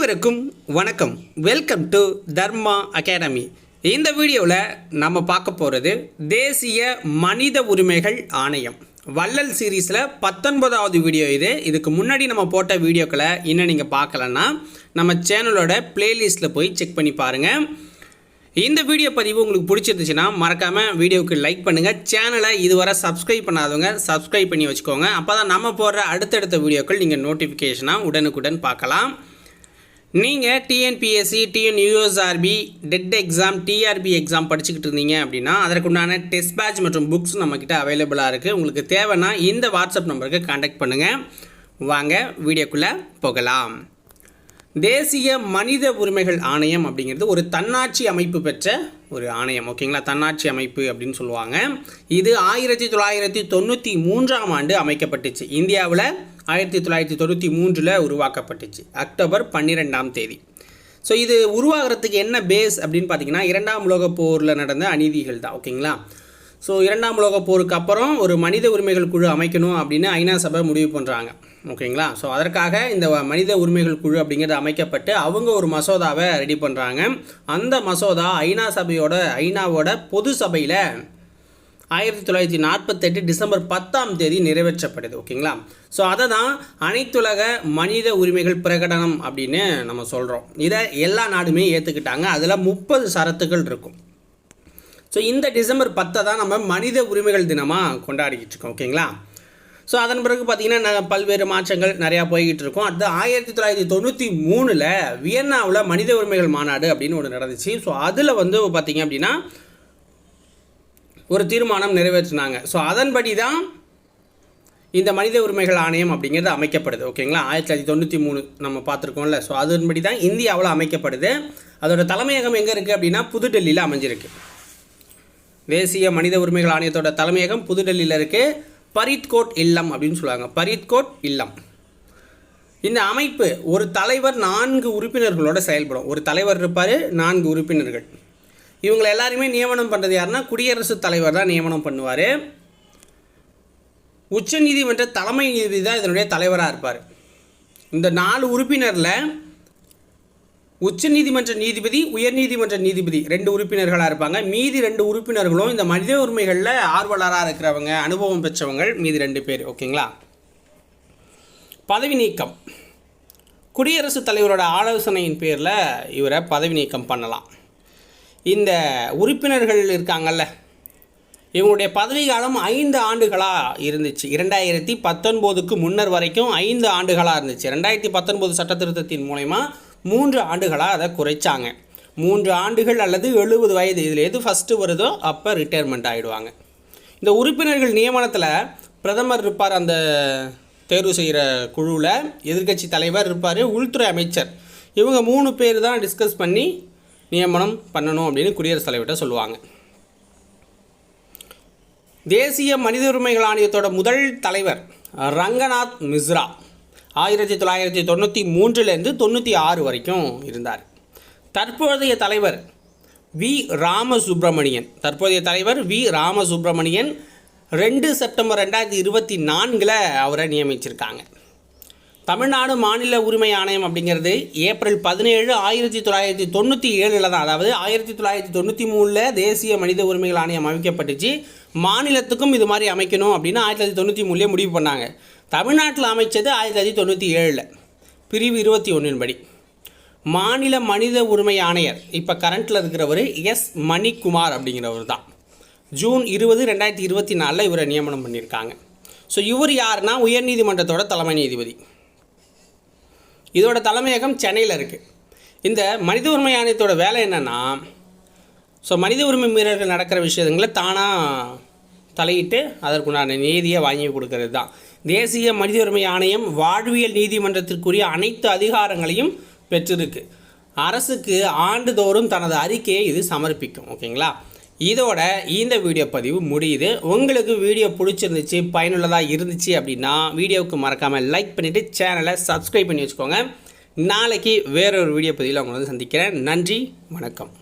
அனைவருக்கும் வணக்கம். Welcome to Dharma academy இந்த வீடியோவில் நம்ம பார்க்க போகிறது தேசிய மனித உரிமைகள் ஆணையம். வள்ளல் சீரீஸில் பத்தொன்பதாவது வீடியோ இது. இதுக்கு முன்னாடி நம்ம போட்ட வீடியோக்களை இன்னும் நீங்கள் பார்க்கலன்னா நம்ம சேனலோட பிளேலிஸ்ட்டில் போய் செக் பண்ணி பாருங்கள் இந்த வீடியோ பதிவு உங்களுக்கு பிடிச்சிருந்துச்சுன்னா மறக்காமல் வீடியோவுக்கு லைக் பண்ணுங்கள் சேனலை இதுவரை சப்ஸ்கிரைப் பண்ணாதவங்க சப்ஸ்கிரைப் பண்ணி வச்சுக்கோங்க. அப்போ தான் நம்ம போடுற அடுத்தடுத்த வீடியோக்கள் நீங்கள் நோட்டிஃபிகேஷனாக உடனுக்குடன் பார்க்கலாம். நீங்கள் TNPSC TNUSRB TET exam TRB exam படிச்சுக்கிட்டு இருந்தீங்க அப்படின்னா அதற்குண்டான டெஸ்ட் பேட்ச் மற்றும் புக்ஸ் நம்மக்கிட்ட அவைலபிளாக இருக்குது உங்களுக்கு தேவைன்னா இந்த வாட்ஸ்அப் நம்பருக்கு காண்டாக்ட் பண்ணுங்கள் வாங்க வீடியோக்குள்ளே போகலாம். தேசிய மனித உரிமைகள் ஆணையம் அப்படிங்கிறது ஒரு தன்னாட்சி அமைப்பு பெற்ற ஒரு ஆணையம். ஓகேங்களா தன்னாட்சி அமைப்பு அப்படின்னு சொல்லுவாங்க. இது ஆயிரத்தி தொள்ளாயிரத்தி தொண்ணூற்றி மூன்றாம் ஆண்டு அமைக்கப்பட்டுச்சு. இந்தியாவில் ஆயிரத்தி தொள்ளாயிரத்தி தொண்ணூற்றி மூன்றில் உருவாக்கப்பட்டுச்சு. அக்டோபர் பன்னிரெண்டாம் தேதி. ஸோ இது உருவாகிறதுக்கு என்ன பேஸ் அப்படின்னு பார்த்தீங்கன்னா இரண்டாம் உலகப் போரில் நடந்த அநீதிகள் தான் ஓகேங்களா? ஸோ இரண்டாம் உலகப் போருக்கு அப்புறம் ஒரு மனித உரிமைகள் குழு அமைக்கணும் அப்படின்னு ஐநா சபை முடிவு பண்ணுறாங்க ஓகேங்களா? ஸோ அதற்காக இந்த மனித உரிமைகள் குழு அப்படிங்கிறது அமைக்கப்பட்டு அவங்க ஒரு மசோதாவை ரெடி பண்ணுறாங்க அந்த மசோதா ஐநா சபையோட ஐநாவோட பொது சபையில் ஆயிரத்தி தொள்ளாயிரத்தி நாற்பத்தெட்டு டிசம்பர் பத்தாம் தேதி நிறைவேற்றப்படுது ஓகேங்களா? ஸோ அதை தான் அனைத்துலக மனித உரிமைகள் பிரகடனம் அப்படின்னு நம்ம சொல்கிறோம் இதை எல்லா நாடுமே ஏற்றுக்கிட்டாங்க அதில் முப்பது சரத்துகள் இருக்கும். ஸோ இந்த டிசம்பர் பத்தை தான் நம்ம மனித உரிமைகள் தினமாக கொண்டாடிக்கிட்டு இருக்கோம் ஓகேங்களா? ஸோ அதன் பிறகு பார்த்திங்கன்னா ந- பல்வேறு மாற்றங்கள் நிறையா போய்கிட்டு இருக்கும். அடுத்து ஆயிரத்தி தொள்ளாயிரத்தி தொண்ணூற்றி மூணில் வியன்னாவில் மனித உரிமைகள் மாநாடு அப்படின்னு ஒன்று நடந்துச்சு. ஸோ அதில் வந்து பார்த்திங்க அப்படின்னா ஒரு தீர்மானம் நிறைவேற்றினாங்க. ஸோ அதன்படி தான் இந்த மனித உரிமைகள் ஆணையம் அப்படிங்கிறது அமைக்கப்படுது. ஓகேங்களா? ஆயிரத்தி தொள்ளாயிரத்தி தொண்ணூற்றி மூணு நம்ம பார்த்துருக்கோம்ல. ஸோ அதன்படி தான் இந்தியாவில் அமைக்கப்படுது. அதோட தலைமையகம் எங்கே இருக்குது அப்படின்னா புதுடெல்லியில் அமைஞ்சிருக்கு. தேசிய மனித உரிமைகள் ஆணையத்தோட தலைமையகம் புதுடெல்லியில் இருக்குது பரீத்கோட் இல்லம் அப்படின்னு சொல்லுவாங்க. பரீத்கோட் இல்லம். இந்த அமைப்பு ஒரு தலைவர் நான்கு உறுப்பினர்களோடு செயல்படும். ஒரு தலைவர் இருப்பார் நான்கு உறுப்பினர்கள். இவங்களை எல்லாருமே நியமனம் பண்ணுறது யாருன்னா குடியரசுத் தலைவர் தான் நியமனம் பண்ணுவார். உச்சநீதிமன்ற தலைமை நீதிபதி தான் இதனுடைய தலைவராக இருப்பார். இந்த நாலு உறுப்பினரில் உச்சநீதிமன்ற நீதிபதி உயர்நீதிமன்ற நீதிபதி ரெண்டு உறுப்பினர்களாக இருப்பாங்க. மீதி ரெண்டு உறுப்பினர்களும் இந்த மனித உரிமைகளில் ஆர்வலராக இருக்கிறவங்க அனுபவம் பெற்றவங்க மீதி ரெண்டு பேர். ஓகேங்களா? பதவி நீக்கம். குடியரசுத் தலைவரோட ஆலோசனையின் பேரில் இவரை பதவி நீக்கம் பண்ணலாம். இந்த உறுப்பினர்கள் இருக்காங்கல்ல இவங்களுடைய பதவி காலம் ஐந்து ஆண்டுகளாக இருந்துச்சு. இரண்டாயிரத்தி பத்தொன்பதுக்கு முன்னர் வரைக்கும் ஐந்து ஆண்டுகளாக இருந்துச்சு. ரெண்டாயிரத்தி பத்தொன்பது சட்ட திருத்தத்தின் மூலயமா மூன்று ஆண்டுகளாக அதை குறைச்சாங்க. மூன்று ஆண்டுகள் அல்லது எழுபது வயது இதில் எது ஃபஸ்ட்டு வருதோ அப்போ ரிட்டையர்மெண்ட் ஆகிடுவாங்க இந்த உறுப்பினர்கள் நியமனத்தில் பிரதமர் இருப்பார் அந்த தேர்வு செய்கிற குழுவில் எதிர்க்கட்சி தலைவர் இருப்பார் உள்துறை அமைச்சர். இவங்க மூணு பேர் தான் டிஸ்கஸ் பண்ணி நியமனம் பண்ணணும் அப்படின்னு குடியரசுத் தலைவர்கிட்ட சொல்லுவாங்க. தேசிய மனித உரிமைகள் ஆணையத்தோட முதல் தலைவர் ரங்கநாத் மிஸ்ரா ஆயிரத்தி தொள்ளாயிரத்தி தொண்ணூற்றி மூன்றுலேருந்து தொண்ணூற்றி ஆறு வரைக்கும் இருந்தார். தற்போதைய தலைவர் வி ராமசுப்ரமணியன் தற்போதைய தலைவர் வி ராமசுப்ரமணியன் ரெண்டு செப்டம்பர் ரெண்டாயிரத்தி இருபத்தி நான்கில் அவரை நியமிச்சிருக்காங்க. தமிழ்நாடு மாநில உரிமை ஆணையம் அப்படிங்கிறது ஏப்ரல் பதினேழு ஆயிரத்தி தொள்ளாயிரத்தி தொண்ணூற்றி ஏழில் தான். அதாவது ஆயிரத்தி தொள்ளாயிரத்தி தொண்ணூற்றி மூணில் தேசிய மனித உரிமைகள் ஆணையம் அமைக்கப்பட்டுச்சு. மாநிலத்துக்கும் இது மாதிரி அமைக்கணும் அப்படின்னு ஆயிரத்தி தொள்ளாயிரத்தி தொண்ணூற்றி மூணுலேயே முடிவு பண்ணாங்க. தமிழ்நாட்டில் அமைச்சது ஆயிரத்தி தொள்ளாயிரத்தி தொண்ணூற்றி ஏழில். பிரிவு இருபத்தி ஒன்றின் படி. மாநில மனித உரிமை ஆணையர் இப்போ கரண்ட்டில் இருக்கிறவர் எஸ் மணிக்குமார் அப்படிங்கிறவர் தான். ஜூன் இருபது ரெண்டாயிரத்தி இருபத்தி நாலில் இவரை நியமனம் பண்ணியிருக்காங்க. ஸோ இவர் யாருன்னா உயர்நீதிமன்றத்தோட தலைமை நீதிபதி. இதோட தலைமையகம் சென்னையில் இருக்குது இந்த மனித உரிமை ஆணையத்தோட வேலை என்னென்னா ஸோ மனித உரிமை மீறல்கள் நடக்கிற விஷயங்களை தானாக தலையிட்டு அதற்குண்டான நீதியை வாங்கி கொடுக்கறது தான் தேசிய மனித உரிமை ஆணையம் வாழ்வியல் நீதிமன்றத்திற்குரிய அனைத்து அதிகாரங்களையும் பெற்றிருக்கு. அரசுக்கு ஆண்டுதோறும் தனது அறிக்கையை இது சமர்ப்பிக்கும் ஓகேங்களா? இதோட இந்த வீடியோ பதிவு முடியுது. உங்களுக்கு வீடியோ பிடிச்சிருந்துச்சு பயனுள்ளதாக இருந்துச்சு அப்படின்னா வீடியோவுக்கு மறக்காமல் லைக் பண்ணிவிட்டு சேனலை சப்ஸ்கிரைப் பண்ணி வச்சுக்கோங்க. நாளைக்கு வேறொரு வீடியோ பதிவில் உங்களை வந்து சந்திக்கிறேன். நன்றி வணக்கம்.